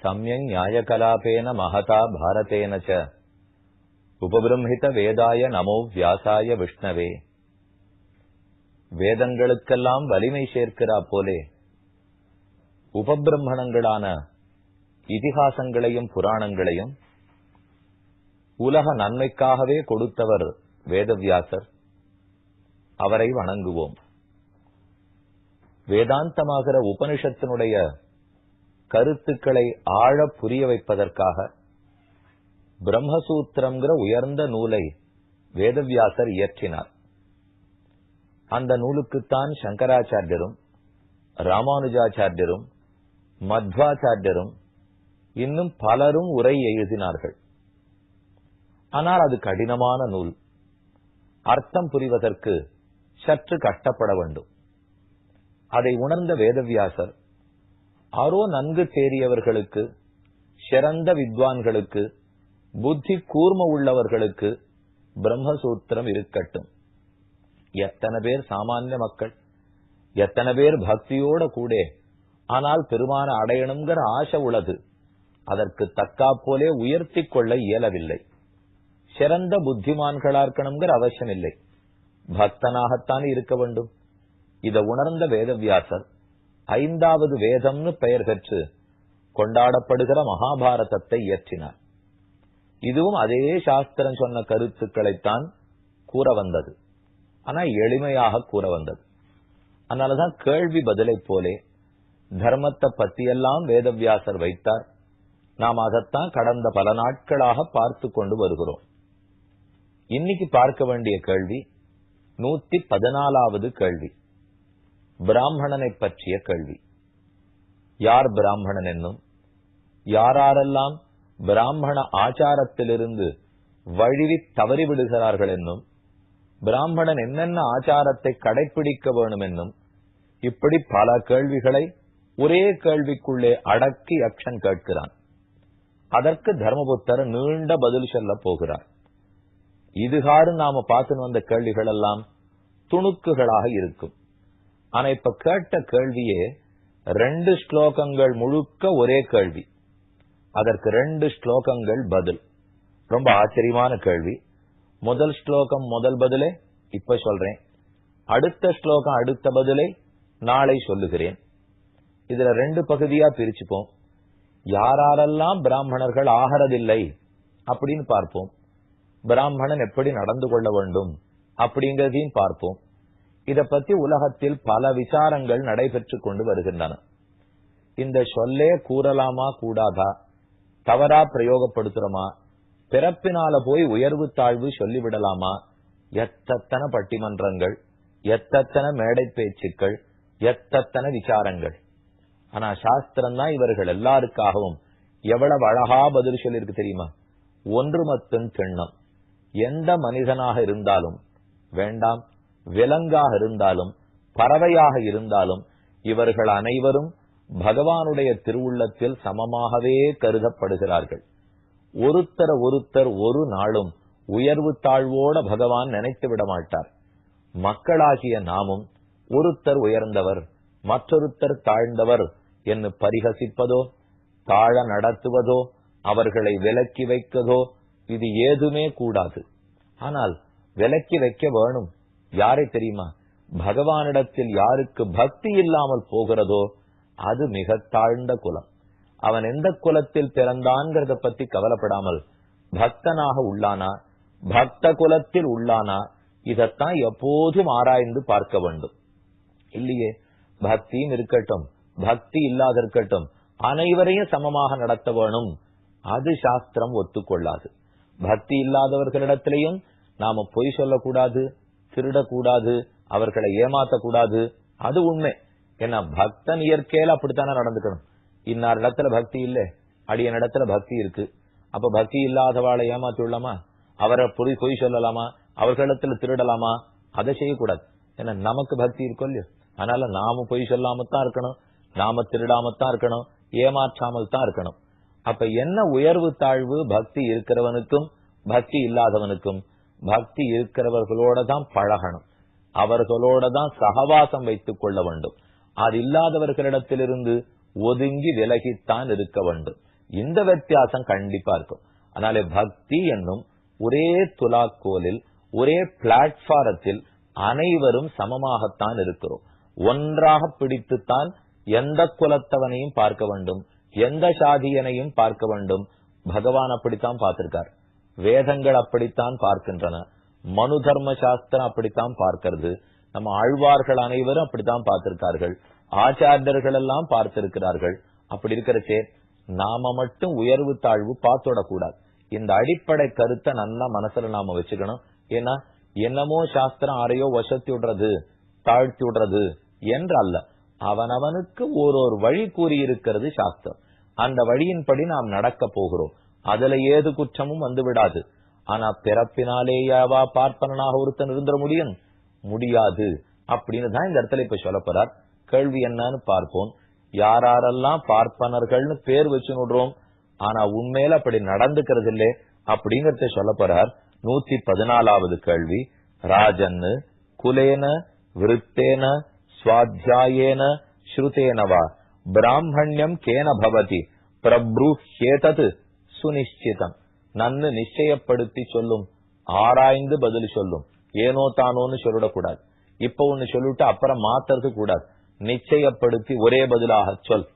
சமயம் நியாயகலாபேன மகதா பாரதேன ச உபபிரம்ஹித வேதாய நமோ வியாசாய விஷ்ணவே வேதங்களுக்கெல்லாம் வலிமை சேர்க்கிறா போலே। உபபிரம்மணங்களான இதிகாசங்களையும் புராணங்களையும் உலக நன்மைக்காகவே கொடுத்தவர் வேதவியாசர். அவரை வணங்குவோம். வேதாந்தமாகிற உபனிஷத்தினுடைய கருத்துக்களை ஆழ புரிய வைப்பதற்காக பிரம்மசூத்திரம்ங்கிற உயர்ந்த நூலை வேதவியாசர் இயற்றினார். அந்த நூலுக்குத்தான் சங்கராச்சாரியரும் ராமானுஜாச்சாரியரும் மத்வாச்சாரியரும் இன்னும் பலரும் உரை எழுதினார்கள். ஆனால் அது கடினமான நூல். அர்த்தம் புரிவதற்கு சற்று கஷ்டப்பட வேண்டும். அதை உணர்ந்த வேதவியாசர் அரோ நன்கு தேறியவர்களுக்கு சிறந்த வித்வான்களுக்கு புத்தி கூர்ம உள்ளவர்களுக்கு பிரம்மசூத்திரம் இருக்கட்டும். எத்தனை பேர் சாமானிய மக்கள் எத்தனை பேர் பக்தியோட கூட ஆனால் பெருமான அடையணுங்கிற ஆசை உள்ளது. அதற்கு தக்கா போலே உயர்த்தி கொள்ள இயலவில்லை. சிறந்த புத்திமான்களா இருக்கணுங்கிற அவசியம் இல்லை பக்தனாகத்தான் இருக்க வேண்டும். இதை உணர்ந்த வேதவியாசர் ஐந்தாவது வேதம்னு பெயர் பெற்று கொண்டாடப்படுகிற மகாபாரதத்தை இயற்றினார். இதுவும் அதே சாஸ்திரம் சொன்ன கருத்துக்களைத்தான் கூற வந்தது. ஆனா எளிமையாக கூற வந்தது. அதனாலதான் கேள்வி பதிலை போலே தர்மத்தை பத்தியெல்லாம் வேதவியாசர் வைத்தார். நாம் அதைத்தான் கடந்த பல நாட்களாக பார்த்து கொண்டு வருகிறோம். இன்னைக்கு பார்க்க வேண்டிய கேள்வி நூத்தி பதினாலாவது கேள்வி. பிராமணனை பற்றிய கேள்வி. யார் பிராமணன் என்னும்? யாரெல்லாம் பிராமண ஆச்சாரத்திலிருந்து வழுவி தவறிவிடுகிறார்கள் என்னும்? பிராமணன் என்னென்ன ஆச்சாரத்தை கடைபிடிக்க வேணும் என்னும்? இப்படி பல கேள்விகளை ஒரே கேள்விக்குள்ளே அடக்கி யக்ஷன் கேட்கிறான். அதற்கு தர்மபுத்தர் நீண்ட பதில் சொல்ல போகிறார். இதுகாறு நாம பார்த்துன்னு வந்த கேள்விகள் எல்லாம் துணுக்குகளாக இருக்கும். ஆனா இப்ப கேட்ட கேள்வியே ரெண்டு ஸ்லோகங்கள் முழுக்க ஒரே கேள்வி. அதற்கு ரெண்டு ஸ்லோகங்கள் பதில். ரொம்ப ஆச்சரியமான கேள்வி. முதல் ஸ்லோகம் முதல் பதிலே இப்ப சொல்றேன். அடுத்த ஸ்லோகம் அடுத்த பதிலை நாளை சொல்லுகிறேன். இதுல ரெண்டு பகுதியா பிரிச்சுப்போம். யாரெல்லாம் பிராமணர்கள் ஆகிறதில்லை அப்படின்னு பார்ப்போம். பிராமணன் எப்படி நடந்து கொள்ள வேண்டும் அப்படிங்கிறதையும் பார்ப்போம். இத பத்தி உலகத்தில் பல விசாரங்கள் நடைபெற்று கொண்டு வருகின்றன. இந்த சொல்லே கூறலாமா கூடாதா? தவறா பிரயோகப்படுத்துறோமா? பிறப்பினால போய் உயர்வு தாழ்வு சொல்லிவிடலாமா? எத்தத்தன பட்டிமன்றங்கள் எத்தத்தன மேடை பேச்சுக்கள் எத்தத்தன விசாரங்கள்? ஆனா சாஸ்திரம் தான் இவர்கள் எல்லாருக்காகவும் எவ்வளவு அழகா பதில் சொல்லியிருக்கு தெரியுமா? ஒன்று மத்தும் திண்ணம். எந்த மனிதனாக இருந்தாலும் வேண்டாம் விலங்காக இருந்தாலும் பறவையாக இருந்தாலும் இவர்கள் அனைவரும் பகவானுடைய திருவுள்ளத்தில் சமமாகவே கருதப்படுகிறார்கள். ஒருத்தர் ஒருத்தர் ஒரு நாளும் உயர்வு தாழ்வோட பகவான் நினைத்து விட மாட்டார். மக்களாகிய நாமும் ஒருத்தர் உயர்ந்தவர் மற்றொருத்தர் தாழ்ந்தவர் என்று பரிகசிப்பதோ தாழ நடத்துவதோ அவர்களை விலக்கி வைக்கதோ இது ஏதுமே கூடாது. ஆனால் விலக்கி வைக்க வேணும். யாரை தெரியுமா? பகவானிடத்தில் யாருக்கு பக்தி இல்லாமல் போகிறதோ அது மிக தாழ்ந்த குலம். அவன் எந்த குலத்தில் பிறந்தான்கிறத பத்தி கவலைப்படாமல் பக்தனாக உள்ளானா? பக்த குலத்தில் உள்ளானா? இதத்தான் எப்போதும் ஆராய்ந்து பார்க்க வேண்டும். இல்லையே பக்தியும் இருக்கட்டும் பக்தி இல்லாத இருக்கட்டும் அனைவரையும் சமமாக நடத்த வேணும். அது சாஸ்திரம் ஒத்துக்கொள்ளாது. பக்தி இல்லாதவர்களிடத்திலையும் நாம பொய் சொல்லக்கூடாது. திருடக்கூடாது அவர்களை ஏமாத்தக்கூடாது அது உண்மை. ஏன்னா பக்தன் இயற்கையில அப்படித்தானே நடந்துக்கணும். இன்னார் இடத்துல பக்தி இல்லை அடியன் இடத்துல பக்தி இருக்கு. அப்ப பக்தி இல்லாதவாளை ஏமாத்தி விடலாமா? அவரை பொய் பொய் சொல்லலாமா? அவர்களிடத்துல திருடலாமா? அதை செய்யக்கூடாது. ஏன்னா நமக்கு பக்தி இருக்கும் இல்லையோ? அதனால நாம பொய் சொல்லாமத்தான் இருக்கணும். நாம திருடாமத்தான் இருக்கணும். ஏமாற்றாமல் தான் இருக்கணும். அப்ப என்ன உயர்வு தாழ்வு? பக்தி இருக்கிறவனுக்கும் பக்தி இல்லாதவனுக்கும். பக்தி இருக்கிறவர்களோட தான் பழகணும். அவர்களோட தான் சகவாசம் வைத்துக் கொள்ள வேண்டும். அது இல்லாதவர்களிடத்திலிருந்து ஒதுங்கி விலகித்தான் இருக்க வேண்டும். இந்த வித்தியாசம் கண்டிப்பா இருக்கும். அதனால பக்தி என்னும் ஒரே துலாக்கோலில் ஒரே பிளாட்பாரத்தில் அனைவரும் சமமாகத்தான் இருக்கிறோம். ஒன்றாக பிடித்துத்தான் எந்த குலத்தவனையும் பார்க்க வேண்டும் எந்த சாதியனையும் பார்க்க வேண்டும். பகவான் அப்படித்தான் பார்த்திருக்கார். வேதங்கள் அப்படித்தான் பார்க்கின்றன. மனு தர்ம சாஸ்திரம் அப்படித்தான் பார்க்கிறது. நம்ம ஆழ்வார்கள் அனைவரும் அப்படித்தான் பார்த்திருக்கார்கள். ஆச்சாரியர்கள் எல்லாம் பார்த்திருக்கிறார்கள். அப்படி இருக்கிறச்சே நாம மட்டும் உயர்வு தாழ்வு பார்த்துடக்கூடாது. இந்த அடிப்படை கருத்தை நல்லா மனசுல நாம வச்சுக்கணும். ஏன்னா என்னமோ சாஸ்திரம் ஆரையோ வசத்தி விடுறது தாழ்த்தி விடுறது என்று அல்ல அவனவனுக்கு ஒரு ஒரு வழி கூறியிருக்கிறது சாஸ்திரம். அந்த வழியின்படி நாம் நடக்க போகிறோம். அதுல ஏது குற்றமும் வந்து விடாது ஆனா பிறப்பினாலேயாவா பார்ப்பனாக ஒருத்தன் இருந்துட முடியும்? முடியாது. அப்படின்னு தான் இந்த இடத்துல இப்ப சொல்லப்படுறார் கேள்வி என்னன்னு பார்ப்போம். யாரெல்லாம் பார்ப்பனர்கள்னு பேர் வச்சு நுடுறோம்? ஆனா உண்மையில அப்படி நடந்துக்கிறது இல்லே அப்படிங்கறத சொல்ல போறார். நூத்தி பதினாலாவது கேள்வி. ராஜன்னு குலேன விருத்தேன சுவாத்தியாயேன ஸ்ருதேனவா பிராமணியம் கேன பவதி. பிரப்ரூஹ்யேதது சுனிஷ்டிதம் நன்னு நிச்சயப்படுத்தி சொல்லும். ஆராய்ந்து பதில் சொல்லும். ஏனோ தானோன்னு சொல்லிடக்கூடாது. இப்ப ஒண்ணு சொல்லிட்டு அப்புறம் மாத்துறது கூடாது. நிச்சயப்படுத்தி ஒரே பதிலாக சொல்.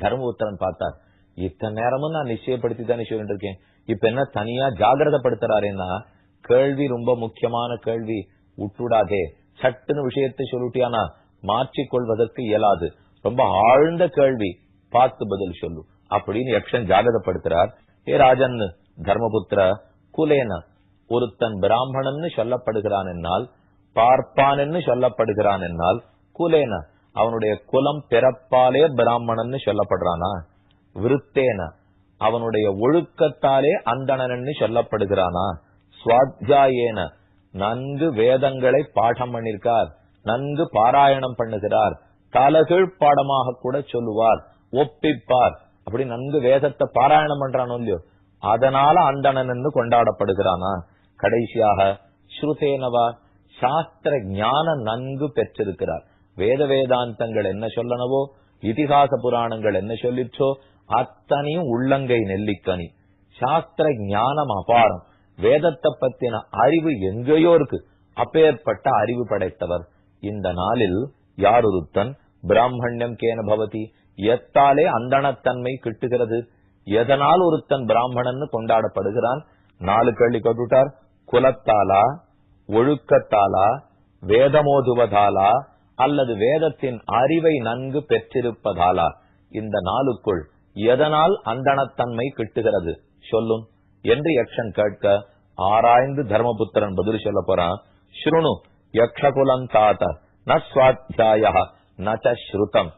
தர்மபுத்திரன் பார்த்தார். இத்தனை நேரமும் நான் நிச்சயப்படுத்தி தானே சொல்லிட்டு இருக்கேன் இப்ப என்ன தனியா ஜாகிரதப்படுத்துறாருன்னா கேள்வி ரொம்ப முக்கியமான கேள்வி. உட்டுடாதே. சட்டுன்னு விஷயத்தை சொல்லிட்டியானா மாற்றிக்கொள்வதற்கு இயலாது. ரொம்ப ஆழ்ந்த கேள்வி. பார்த்து பதில் சொல்லு. அப்படின்னு யக்ஷன் ஜாகிரதப்படுத்துறார். ஏ ராஜன் தர்மபுத்திர குலேன ஒருத்தன் பிராமணன்னு சொல்லப்படுகிறான் என்னால் பார்ப்பான் சொல்லப்படுகிறான் என்னால் குலேன அவனுடைய குலம் பிறப்பாலே பிராமணன்னு சொல்லப்படுறானா? விருத்தேன அவனுடைய ஒழுக்கத்தாலே அந்தணனன்னு சொல்லப்படுகிறானா? சுவாத்தியாயேன நன்கு வேதங்களை பாடம் பண்ணிருக்கார் நன்கு பாராயணம் பண்ணுகிறார் தலகீழ் பாடமாக கூட சொல்லுவார் ஒப்பிப்பார் அப்படி நன்கு வேதத்தை பாராயணம் பண்றானோ இல்லையோ அதனால அந்தணன் கொண்டாடப்படுகிறானா? கடைசியாக ஸ்ருதேனவா சாஸ்திர ஞான நன்கு பெற்றிருக்கிறார். வேத வேதாந்தங்கள் என்ன சொல்லனவோ இதிகாச புராணங்கள் என்ன சொல்லிச்சோ அத்தனையும் உள்ளங்கை நெல்லிக்கனி. சாஸ்திர ஞானம் அபாரம். வேதத்தை பத்தின அறிவு எங்கேயோ இருக்கு. அப்பேற்பட்ட அறிவு படைத்தவர். இந்த நாளில் யார் ஒருத்தன் பிராமணியம் கேன பவதி. எத்தாலே அந்தணத்தன்மை கிட்டுகிறது. எதனால் ஒருத்தன் பிராமணன் கொண்டாடப்படுகிறான்? நாலு கேள்வி கேட்டுட்டார். குலத்தாலா ஒழுக்கத்தாலா வேதமோதுவதாலா அல்லது வேதத்தின் அறிவை நன்கு பெற்றிருப்பதாலா? இந்த நாளுக்குள் எதனால் அந்தணத்தன்மை கிட்டுகிறது? சொல்லும். என்று யக்ஷன் கேட்க ஆராய்ந்து தர்மபுத்திரன் பதில் சொல்ல போறான். ஸ்ருணு யக்ஷகுலம் தாத்த ந சுவாத்தியாய நச்ச ஸ்ருதம்.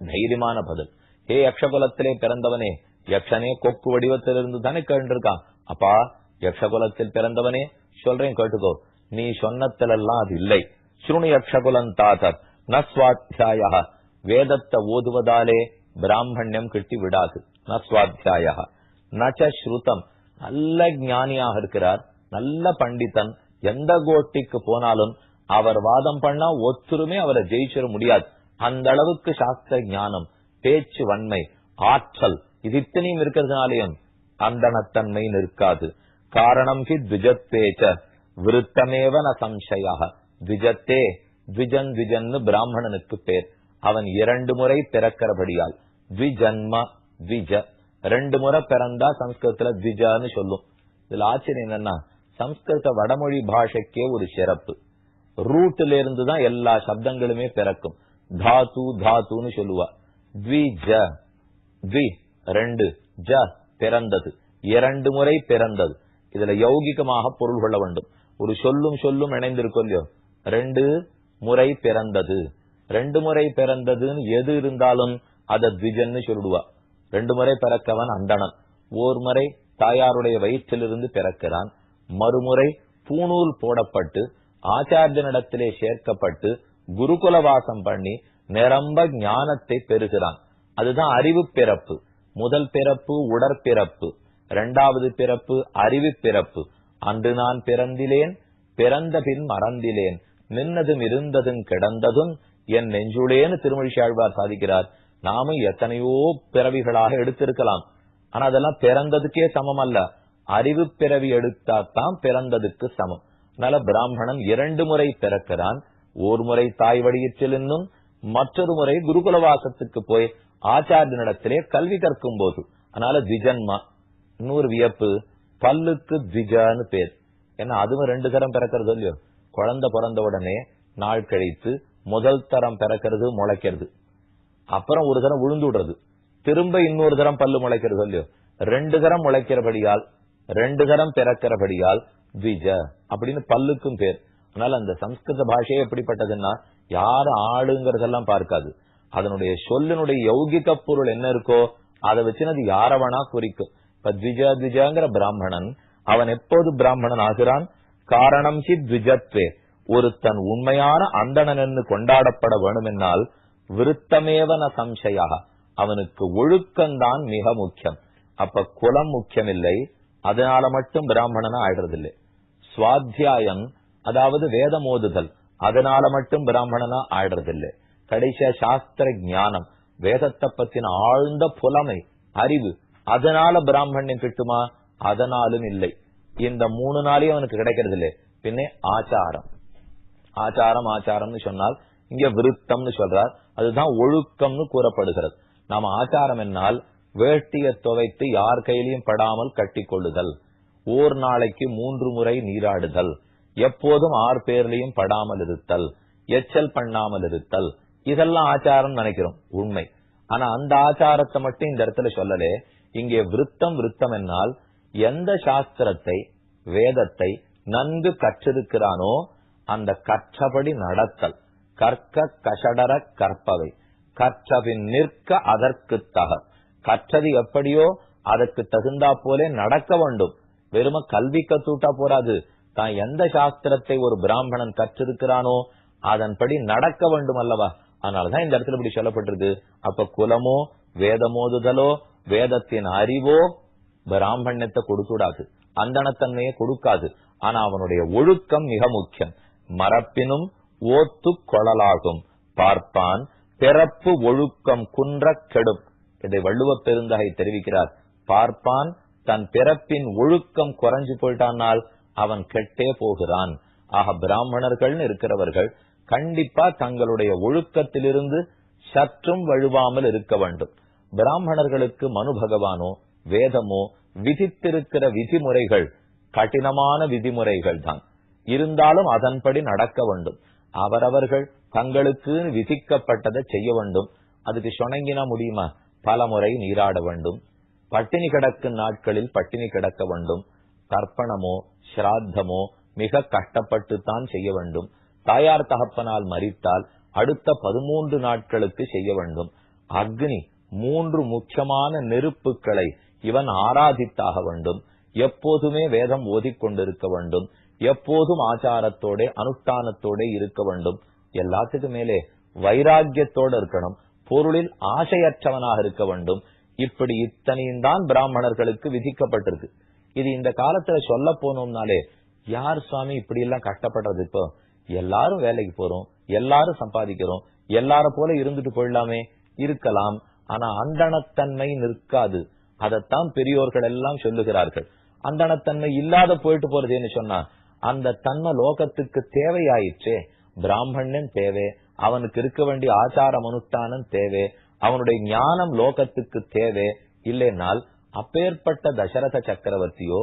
தைரியமான பதில். ஹே யக்ஷகுலத்திலே பிறந்தவனே யக்ஷனே கொக்கு வடிவத்திலிருந்து தானே கேண்டிருக்கான் அப்பா யக்ஷகுலத்தில் பிறந்தவனே சொல்றேன் கேட்டுக்கோ. நீ சொன்னத்திலெல்லாம் அது இல்லை. ஸ்ருணு யக்ஷகுலம் தாத்தர் ந சுவாத்தியாய வேதத்தை ஓதுவதாலே பிராமணியம் கிட்டி விடாது. ந சுவாத்தியாய நச்ச ஸ்ருதம் நல்ல ஞானியாக இருக்கிறார். நல்ல பண்டிதன். எந்த கோட்டிக்கு போனாலும் அவர் வாதம் பண்ணா ஒத்துருமே அவரை ஜெயிச்சிட முடியாது. அந்த அளவுக்கு சாஸ்திர ஞானம் பேச்சு வன்மை ஆற்றல் இது இத்தனையும் இருக்கிறதுனாலையும் அந்தனத்தன்மை நிற்காது. காரணம் ஹி த்விஜத்தேச்ச விருத்தமேவ ந சம்சயாக த்விஜத்தே த்விஜன் த்விஜன்னு பிராமணனுக்கு பேர். அவன் இரண்டு முறை பிறக்கிறபடியால் த்விஜன்ம த்விஜ. ரெண்டு முறை பிறந்தா சம்ஸ்கிருதத்துல த்விஜான்னு சொல்லும். இதுல ஆச்சரியம் என்னன்னா சம்ஸ்கிருத வடமொழி பாஷைக்கே ஒரு சிறப்பு. ரூட்ல இருந்து தான் எல்லா சப்தங்களுமே பிறக்கும். தாத்து தாத்துன்னு சொல்லுவா த்விஜ த்வி ரெண்டு ஜ பிறந்தது இரண்டு முறை பிறந்தது. இதுல யௌகிகமாக பொருள் கொள்ள வேண்டும். ஒரு சொல்லும் சொல்லும் இணைந்திருக்கும் இல்லையோ ரெண்டு முறை பிறந்தது. ரெண்டு முறை பிறந்ததுன்னு எது இருந்தாலும் அத த்விஜன்னு சொல்லிடுவா ரெண்டு முறை பிறக்கவன் அந்தணன் ஓர் முறை தாயாருடைய வயிற்றிலிருந்து பிறக்கிறான். மறுமுறை பூணூல் போடப்பட்டு ஆச்சாரியனிடத்திலே சேர்க்கப்பட்டு குருகுல வாசம் பண்ணி நிரம்ப ஞானத்தை பெறுகிறான். அதுதான் அறிவு பிறப்பு. முதல் பிறப்பு உடற்பிறப்பு. இரண்டாவது பிறப்பு அறிவு பிறப்பு. அன்று நான் பிறந்திலேன் பிறந்த பின் மறந்திலேன். நின்னதும் இருந்ததும் கிடந்ததும் என் நெஞ்சுளேன்னு திருமொழிஷாழ்வார் சாதிக்கிறார். நாமும் எத்தனையோ பிறவிகளாக எடுத்திருக்கலாம். ஆனா அதெல்லாம் பிறந்ததுக்கே சமம் அல்ல அறிவு பிறவி எடுத்தாத்தான் பிறந்ததுக்கு சமம். அதனால பிராமணன் இரண்டு முறை பிறக்கிறான். ஒரு முறை தாய் வழியில் செல்லும் மற்றொரு முறை குருகுலவாசத்துக்கு போய் ஆச்சாரியனிடத்திலே கல்வி கற்கும் போது அதனால திஜன்மா இன்னொரு வியப்பு பல்லுக்கு திஜான்னு பேர். ஏன்னா அதுவும் ரெண்டு தரம் பிறக்கிறது இல்லையோ? குழந்தை பிறந்த உடனே நாள் கழித்து முதல் தரம் பிறக்கிறது முளைக்கிறது. அப்புறம் ஒரு தரம் உழுந்து விடுறது. திரும்ப இன்னொரு தரம் பல்லு முளைக்கிறது இல்லையோ? ரெண்டு தரம் முளைக்கிறபடியால் ரெண்டு தரம் பிறக்கிறபடியால் த்விஜ அப்படின்னு பல்லுக்கும் பேர். அதனால அந்த சம்ஸ்கிருத பாஷையே எப்படிப்பட்டதுன்னா யாரு ஆளுங்கிறதெல்லாம் பார்க்காது. அதனுடைய சொல்லினுடைய யௌகிக பொருள் என்ன இருக்கோ அதை வச்சு அது யாரவனா குறிக்கும். இப்ப த்விஜா த்விஜாங்கிற பிராமணன் அவன் எப்போது பிராமணன் ஆகிறான்? காரணம் ஹி த்விஜத்வே. ஒரு தன் உண்மையான அந்தணன் என்று கொண்டாடப்பட வேணுமென்னால் விருத்தமேவன சம்சயா அவனுக்கு ஒழுக்கம்தான் மிக முக்கியம். அப்ப குலம் முக்கியம் இல்லை அதனால மட்டும் பிராமணனா ஆயிடுறதில்லை. சுவாத்தியாயம் அதாவது வேதம் ஓதுதல். அதனால மட்டும் பிராமணனா ஆடுறதில்லை கடைசியா சாஸ்திர ஞானம் வேதத்தை பத்தின ஆழ்ந்த புலமை அறிவு அதனால பிராமணியம் கிட்டுமா? அதனாலும் இல்லை. இந்த மூணு நாளையும் அவனுக்கு கிடைக்கிறது இல்லை பின்னே ஆச்சாரம். ஆச்சாரம் ஆச்சாரம்னு சொன்னால் இங்க விருத்தம்னு சொல்றார். அதுதான் ஒழுக்கம்னு கூறப்படுகிறது. நாம ஆச்சாரம் என்னால் வேட்டிய துவைத்து யார் கையிலையும் படாமல் கட்டி கொள்ளுதல் ஓர் நாளைக்கு மூன்று முறை நீராடுதல். எப்போதும் ஆறு பேர்லையும் படாமல் இருத்தல் எச்சல் பண்ணாமல் இருத்தல் இதெல்லாம் ஆச்சாரம் நினைக்கிறோம் உண்மை. ஆனா அந்த ஆச்சாரத்தை மட்டும் இந்த இடத்துல சொல்லலே. இங்கே விருத்தம் விருத்தம் என்னால் எந்த சாஸ்திரத்தை வேதத்தை நன்கு கற்றிருக்கிறானோ அந்த கற்றபடி நடத்தல். கற்க கஷடர கற்பவை. கற்றபின் நிற்க அதற்கு தக. கற்றது எப்படியோ அதற்கு தகுந்தா போலே நடக்க வேண்டும். வெறும கல்வி கத்துட்டா போராது தான் எந்த சாஸ்திரத்தை ஒரு பிராமணன் கற்றிருக்கிறானோ அதன்படி நடக்க வேண்டும் அல்லவா? அதனாலதான் இந்த இடத்துல இப்படி சொல்லப்பட்டிருக்கு. அப்ப குலமோ வேதமோதுதலோ வேதத்தின் அறிவோ பிராமணியத்தை கொடுக்கூடாது அந்தனத்தன்மையை கொடுக்காது. ஆனா அவனுடைய ஒழுக்கம் மிக முக்கியம். மரப்பினும் ஓத்து கொழலாகும் பார்ப்பான் பிறப்பு ஒழுக்கம் குன்ற கெடும். இதை வள்ளுவ பெருந்தகை தெரிவிக்கிறார். பார்ப்பான் தன் பிறப்பின் ஒழுக்கம் குறைஞ்சு போயிட்டானால் அவன் கெட்டே போகிறான். ஆக பிராமணர்கள்னு இருக்கிறவர்கள் கண்டிப்பா தங்களுடைய ஒழுக்கத்திலிருந்து சற்றும் வழுவாமல் இருக்க வேண்டும். பிராமணர்களுக்கு மனு பகவானோ வேதமோ விதித்திருக்கிற விதிமுறைகள் கடினமான விதிமுறைகள் தான். இருந்தாலும் அதன்படி நடக்க வேண்டும். அவரவர்கள் தங்களுக்கு விதிக்கப்பட்டதை செய்ய வேண்டும். அதுக்கு சுணங்கினா முடியுமா? பல முறை நீராட வேண்டும். பட்டினி கிடக்கும் நாட்களில் பட்டினி கிடக்க வேண்டும். தர்ப்பணமோ ஸ்ராத்தமோ மிக கஷ்டப்பட்டுத்தான் செய்ய வேண்டும். தாயார் தகப்பனால் மறித்தால் அடுத்த பதிமூன்று நாட்களுக்கு செய்ய வேண்டும். அக்னி மூன்று முக்கியமான நெருப்புகளை இவன் ஆராதித்தாக வேண்டும். எப்போதுமே வேதம் ஓதிக்கொண்டிருக்க வேண்டும். எப்போதும் ஆச்சாரத்தோட அனுஷ்டானத்தோட இருக்க வேண்டும். எல்லாத்துக்கும் மேலே வைராக்கியத்தோட இருக்கணும். பொருளில் ஆசையற்றவனாக இருக்க வேண்டும். இப்படி இத்தனையும் தான் பிராமணர்களுக்கு விதிக்கப்பட்டிருக்கு. இது இந்த காலத்துல சொல்ல போனோம்னாலே யார் சுவாமி இப்படி எல்லாம் கஷ்டப்படுறது இப்போ? எல்லாரும் வேலைக்கு போறோம் எல்லாரும் சம்பாதிக்கிறோம் எல்லார போல இருந்துட்டு போயிடலாமே இருக்கலாம். ஆனா அந்தனத்தன்மை நிற்காது. அதைத்தான் பெரியோர்கள் எல்லாம் சொல்லுகிறார்கள். அந்தணத்தன்மை இல்லாத போயிட்டு போறதுன்னு சொன்னா அந்த தன்மை லோகத்துக்கு தேவையாயிற்றே. பிராமணன் தேவை அவனுக்கு இருக்க வேண்டிய ஆச்சாரம் அனுஷ்டானம் தேவை அவனுடைய ஞானம் லோகத்துக்கு தேவை. இல்லைனால் அப்பேற்பட்ட தசரத சக்கரவர்த்தியோ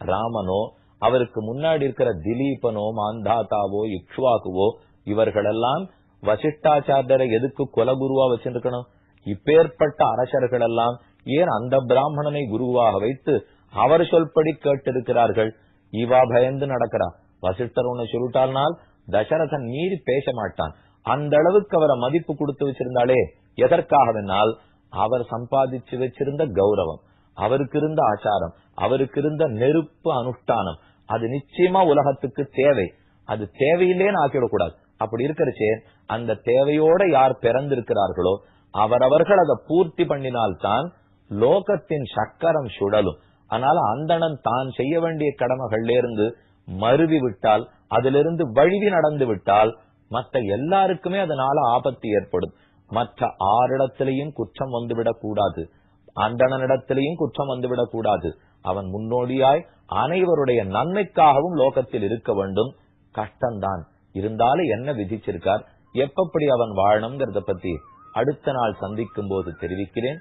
ராமனோ அவருக்கு முன்னாடி இருக்கிற திலீபனோ மாந்தாதாவோ இக்ஷ்வாகுவோ இவர்களெல்லாம் வசிஷ்டாச்சாரியரை எதுக்கு குலகுருவா வச்சிருக்கணும்? இப்பேற்பட்ட அரசர்கள் எல்லாம் ஏன் அந்த பிராமணனை குருவாக வைத்து அவர் சொல்படி கேட்டிருக்கிறார்கள்? இவா பயந்து நடக்கிறா. வசிஷ்டர் உன்னை சொல்லிட்டால்னால் தசரதன் மீறி பேச மாட்டான். அந்த அளவுக்கு அவரை மதிப்பு கொடுத்து வச்சிருந்தாலே எதற்காகவென்னால் அவர் சம்பாதிச்சு வச்சிருந்த கௌரவம். அவருக்கு இருந்த ஆச்சாரம் அவருக்கு இருந்த நெருப்பு அனுஷ்டானம் அது நிச்சயமா உலகத்துக்கு தேவை. அது தேவையில்லேன்னு ஆக்கிடக்கூடாது. அப்படி இருக்கிறச்சே அந்த தேவையோட யார் பிறந்திருக்கிறார்களோ அவரவர்கள் அதை பூர்த்தி பண்ணினால்தான் லோகத்தின் சக்கரம் சுடலும் அதனால அந்தணன் தான் செய்ய வேண்டிய கடமைகள்ல இருந்து மருவி விட்டால் அதிலிருந்து வழுவி நடந்து விட்டால் மத்த எல்லாருக்குமே அதனால ஆபத்து ஏற்படும். மற்ற ஆறிடத்திலையும் குற்றம் வந்துவிடக் கூடாது அந்தணனிடத்திலையும் குற்றம் வந்துவிடக் கூடாது அவன் முன்னோடியாய் அனைவருடைய நன்மைக்காகவும் லோகத்தில் இருக்க வேண்டும். கஷ்டம்தான். இருந்தாலும் என்ன விதிச்சிருக்கார்? எப்பப்படி அவன் வாழணுங்கிறத பத்தி அடுத்த நாள் சந்திக்கும் போது தெரிவிக்கிறேன்.